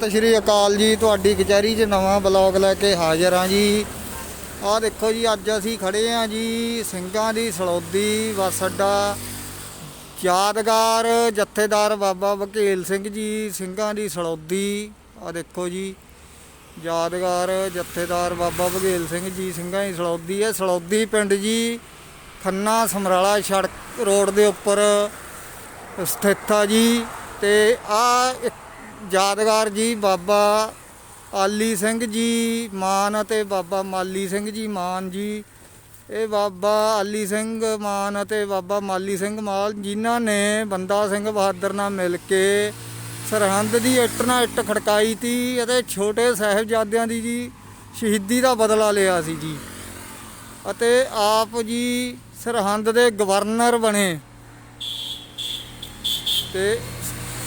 ਸਤਿ ਸ਼੍ਰੀ ਅਕਾਲ ਜੀ, ਤੁਹਾਡੀ ਕਚਹਿਰੀ 'ਚ ਨਵਾਂ ਬਲੌਗ ਲੈ ਕੇ ਹਾਜ਼ਰ ਹਾਂ ਜੀ। ਆਹ ਦੇਖੋ ਜੀ, ਅੱਜ ਅਸੀਂ ਖੜੇ ਹਾਂ ਜੀ ਸਿੰਘਾਂ ਦੀ ਸਲੌਦੀ ਬੱਸ ਅੱਡਾ। ਯਾਦਗਾਰ ਜਥੇਦਾਰ ਬਾਬਾ ਬਘੇਲ ਸਿੰਘ ਜੀ, ਸਿੰਘਾਂ ਦੀ ਸਲੌਦੀ। ਆਹ ਦੇਖੋ ਜੀ, ਯਾਦਗਾਰ ਜਥੇਦਾਰ ਬਾਬਾ ਬਘੇਲ ਸਿੰਘ ਜੀ, ਸਿੰਘਾਂ ਦੀ ਸਲੌਦੀ ਹੈ। ਸਲੌਦੀ ਪਿੰਡ ਜੀ, ਖੰਨਾ ਸਮਰਾਲਾ ਸੜਕ ਰੋਡ ਦੇ ਉੱਪਰ ਸਥਿਤ ਆ ਜੀ। ਤੇ ਆ ਯਾਦਗਾਰ ਜੀ ਬਾਬਾ ਆਲੀ ਸਿੰਘ ਜੀ ਮਾਨ ਅਤੇ ਬਾਬਾ ਮਾਲੀ ਸਿੰਘ ਜੀ ਮਾਨ ਜੀ। ਇਹ ਬਾਬਾ ਆਲੀ ਸਿੰਘ ਮਾਨ ਅਤੇ ਬਾਬਾ ਮਾਲੀ ਸਿੰਘ ਮਾਲ ਜਿਨ੍ਹਾਂ ਨੇ ਬੰਦਾ ਸਿੰਘ ਬਹਾਦਰ ਨਾਲ ਮਿਲ ਕੇ ਸਰਹੰਦ ਦੀ ਇੱਟ ਨਾਲ ਇੱਟ ਖੜਕਾਈ ਤੀ ਅਤੇ ਛੋਟੇ ਸਾਹਿਬਜ਼ਾਦਿਆਂ ਦੀ ਜੀ ਸ਼ਹੀਦੀ ਦਾ ਬਦਲਾ ਲਿਆ ਸੀ ਜੀ। ਅਤੇ ਆਪ ਜੀ ਸਰਹੰਦ ਦੇ ਗਵਰਨਰ ਬਣੇ। ਤੇ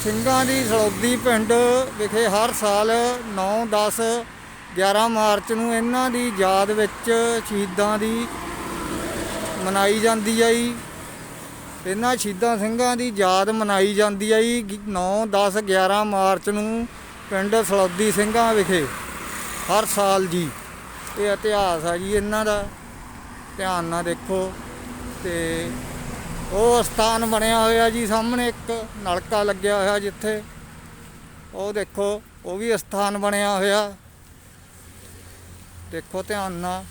ਸਿੰਘਾਂ ਦੀ ਸਲੌਦੀ ਪਿੰਡ ਵਿਖੇ ਹਰ ਸਾਲ 9 10 11 ਮਾਰਚ ਨੂੰ ਇਹਨਾਂ ਦੀ ਯਾਦ ਵਿੱਚ ਸ਼ਹੀਦਾਂ ਦੀ ਮਨਾਈ ਜਾਂਦੀ ਆ ਜੀ ਇਹਨਾਂ ਸ਼ਹੀਦਾਂ ਸਿੰਘਾਂ ਦੀ ਯਾਦ ਮਨਾਈ ਜਾਂਦੀ ਆ ਜੀ 9 10 11 ਮਾਰਚ ਨੂੰ ਪਿੰਡ ਸਲੌਦੀ ਸਿੰਘਾਂ ਵਿਖੇ। ਹਰ ਸਾਲ ਜੀ, ਇਹ ਇਤਿਹਾਸ ਆ ਜੀ ਇਹਨਾਂ ਦਾ। ਧਿਆਨ ਨਾਲ ਦੇਖੋ ਤੇ ਉਹ ਸਥਾਨ ਬਣਿਆ ਹੋਇਆ ਜੀ, ਸਾਹਮਣੇ ਇੱਕ ਨਲਕਾ ਲੱਗਿਆ ਹੋਇਆ ਜਿੱਥੇ। ਉਹ ਦੇਖੋ, ਉਹ ਵੀ ਸਥਾਨ ਬਣਿਆ ਹੋਇਆ। ਦੇਖੋ ਧਿਆਨ ਨਾਲ।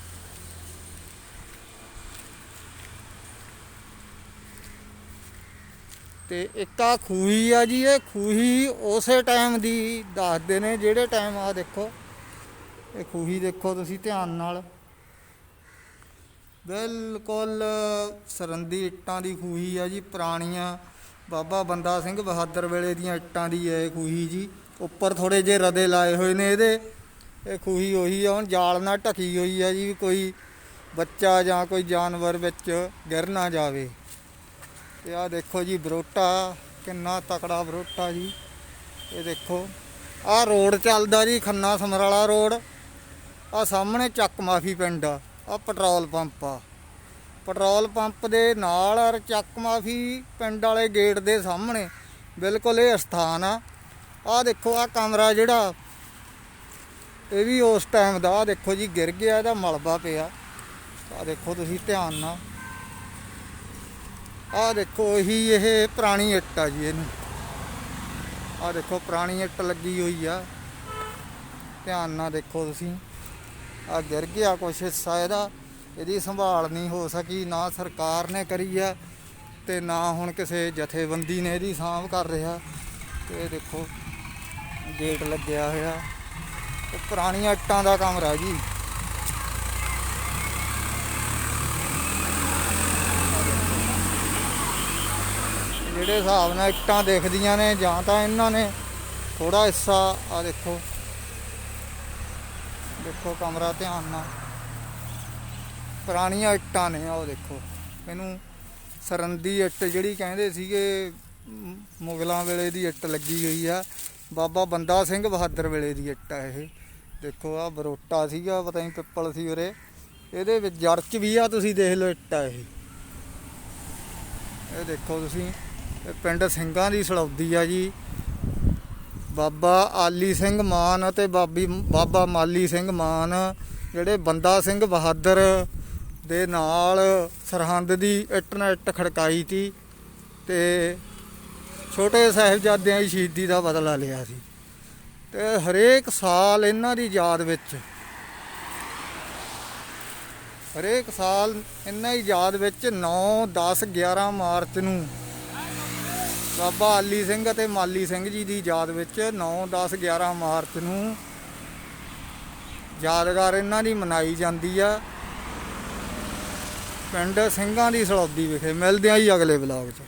ਤੇ ਇੱਕ ਆ ਖੂਹੀ ਆ ਜੀ, ਇਹ ਖੂਹੀ ਉਸੇ ਟਾਈਮ ਦੀ ਦੱਸਦੇ ਨੇ, ਜਿਹੜੇ ਟਾਈਮ ਆ ਦੇਖੋ। ਇਹ ਖੂਹੀ ਦੇਖੋ ਤੁਸੀਂ ਧਿਆਨ ਨਾਲ। ਬਿਲਕੁਲ ਸਰੰਦੀ ਇੱਟਾਂ ਦੀ ਖੂਹੀ ਆ ਜੀ, ਪੁਰਾਣੀਆਂ। ਬਾਬਾ ਬੰਦਾ ਸਿੰਘ ਬਹਾਦਰ ਵੇਲੇ ਦੀਆਂ ਇੱਟਾਂ ਦੀ ਹੈ ਇਹ ਖੂਹੀ ਜੀ। ਉੱਪਰ ਥੋੜੇ ਜਿਹੇ ਰਦੇ ਲਾਏ ਹੋਏ ਨੇ ਇਹਦੇ। ਇਹ ਖੂਹੀ ਉਹੀ ਆ, ਹੁਣ ਜਾਲ ਨਾਲ ਢਕੀ ਹੋਈ ਆ ਜੀ ਕੋਈ ਬੱਚਾ ਜਾਂ ਕੋਈ ਜਾਨਵਰ ਵਿੱਚ ਗਿਰ ਨਾ ਜਾਵੇ। ਤੇ ਆ ਦੇਖੋ ਜੀ ਬਰੋਟਾ, ਕਿੰਨਾ ਤਕੜਾ ਬਰੋਟਾ ਜੀ। ਇਹ ਦੇਖੋ ਆ ਰੋਡ ਚੱਲਦਾ ਜੀ, ਖੰਨਾ ਸਮਰਾਲਾ ਰੋਡ। ਆ ਸਾਹਮਣੇ ਚੱਕ ਮਾਫੀ ਪਿੰਡ ਆ। ਆ ਪੈਟਰੋਲ ਪੰਪ ਆ। ਪੈਟਰੋਲ ਪੰਪ ਦੇ ਨਾਲ ਔਰ ਚੱਕ ਮਾਫੀ ਪਿੰਡ ਵਾਲੇ ਗੇਟ ਦੇ ਸਾਹਮਣੇ। ਬਿਲਕੁਲ ਇਹ ਸਥਾਨ ਆ। ਆ ਦੇਖੋ ਆ ਕਮਰਾ ਜਿਹੜਾ, ਇਹ ਵੀ ਉਸ ਟਾਈਮ ਦਾ ਆ ਦੇਖੋ ਜੀ, ਗਿਰ ਗਿਆ, ਇਹਦਾ ਮਲਬਾ ਪਿਆ। ਆ ਦੇਖੋ ਤੁਸੀਂ ਧਿਆਨ ਨਾਲ। ਆ ਦੇਖੋ, ਇਹੀ ਇਹ ਪੁਰਾਣੀ ਇੱਟ ਆ ਜੀ ਇਹਨੂੰ। ਆ ਦੇਖੋ, ਪੁਰਾਣੀ ਇੱਟ ਲੱਗੀ ਹੋਈ ਆ। ਧਿਆਨ ਨਾਲ ਦੇਖੋ ਤੁਸੀਂ। ਆ ਗਿਰ ਗਿਆ ਕੁਛ ਹਿੱਸਾ ਇਹਦਾ, ਇਹਦੀ ਸੰਭਾਲ ਨਹੀਂ ਹੋ ਸਕੀ, ਨਾ ਸਰਕਾਰ ਨੇ ਕਰੀ ਆ ਤੇ ਨਾ ਹੁਣ ਕਿਸੇ ਜਥੇਬੰਦੀ ਨੇ ਇਹਦੀ ਸਾਂਭ ਕਰ ਰਿਹਾ। ਤੇ ਦੇਖੋ, ਗੇਟ ਲੱਗਿਆ ਹੋਇਆ। ਇਹ ਪੁਰਾਣੀਆਂ ਇੱਟਾਂ ਦਾ ਕੰਮ ਰਹਿ ਜੀ ਜਿਹੜੇ ਹਿਸਾਬ ਨਾਲ ਇੱਟਾਂ ਦੇਖਦੀਆਂ ਨੇ ਜਾਂ ਤਾਂ ਇਹਨਾਂ ਨੇ ਥੋੜਾ ਹਿੱਸਾ ਆ ਦੇਖੋ। ਦੇਖੋ ਕਮਰਾ ਧਿਆਨ ਨਾਲ। ਪੁਰਾਣੀਆਂ ਇੱਟਾਂ ਨੇ ਉਹ ਦੇਖੋ। ਇਹਨੂੰ ਸਰੰਦੀ ਇੱਟ ਜਿਹੜੀ ਕਹਿੰਦੇ ਸੀਗੇ ਮੁਗਲਾਂ ਵੇਲੇ ਦੀ ਇੱਟ ਲੱਗੀ ਹੋਈ ਆ। ਬਾਬਾ ਬੰਦਾ ਸਿੰਘ ਬਹਾਦਰ ਵੇਲੇ ਦੀ ਇੱਟ ਆ ਇਹ। ਦੇਖੋ ਆ ਬਰੋਟਾ ਸੀਗਾ, ਪਤਾ ਨਹੀਂ ਪਿੱਪਲ ਸੀ ਉਰੇ। ਇਹਦੇ ਵਿੱਚ ਜੜ ਚ ਵੀ ਆ, ਤੁਸੀਂ ਦੇਖ ਲਓ ਇੱਟ ਆ ਇਹ। ਇਹ ਦੇਖੋ ਤੁਸੀਂ, ਇਹ ਪਿੰਡ ਸਿੰਘਾਂ ਦੀ ਸਲੌਦੀ ਆ ਜੀ। ਬਾਬਾ ਆਲੀ ਸਿੰਘ ਮਾਨ ਅਤੇ ਬਾਬੀ, ਬਾਬਾ ਮਾਲੀ ਸਿੰਘ ਮਾਨ, ਜਿਹੜੇ ਬੰਦਾ ਸਿੰਘ ਬਹਾਦਰ ਦੇ ਨਾਲ ਸਰਹੰਦ ਦੀ ਇੱਟ ਨਾਲ ਇੱਟ ਖੜਕਾਈ ਤੀ ਤੇ ਛੋਟੇ ਸਾਹਿਬਜ਼ਾਦਿਆਂ ਦੀ ਸ਼ਹੀਦੀ ਦਾ ਬਦਲਾ ਲਿਆ ਸੀ। ਤੇ ਹਰੇਕ ਸਾਲ ਇਹਨਾਂ ਦੀ ਯਾਦ ਵਿੱਚ, ਹਰੇਕ ਸਾਲ ਇਹਨਾਂ ਦੀ ਯਾਦ ਵਿੱਚ 9 10 11 ਮਾਰਚ ਨੂੰ ਬਾਬਾ ਆਲੀ ਸਿੰਘ ਅਤੇ ਮਾਲੀ ਸਿੰਘ ਜੀ ਦੀ ਯਾਦ ਵਿੱਚ 9 10 11 ਮਾਰਚ ਨੂੰ ਯਾਦਗਾਰ ਇਹਨਾਂ ਦੀ ਮਨਾਈ ਜਾਂਦੀ ਆ। ਪਿੰਡ ਸਿੰਘਾਂ ਦੀ ਸਲੌਦੀ ਵਿਖੇ ਮਿਲਦੇ ਆਂ ਜੀ ਅਗਲੇ ਬਲੌਗ 'ਚ।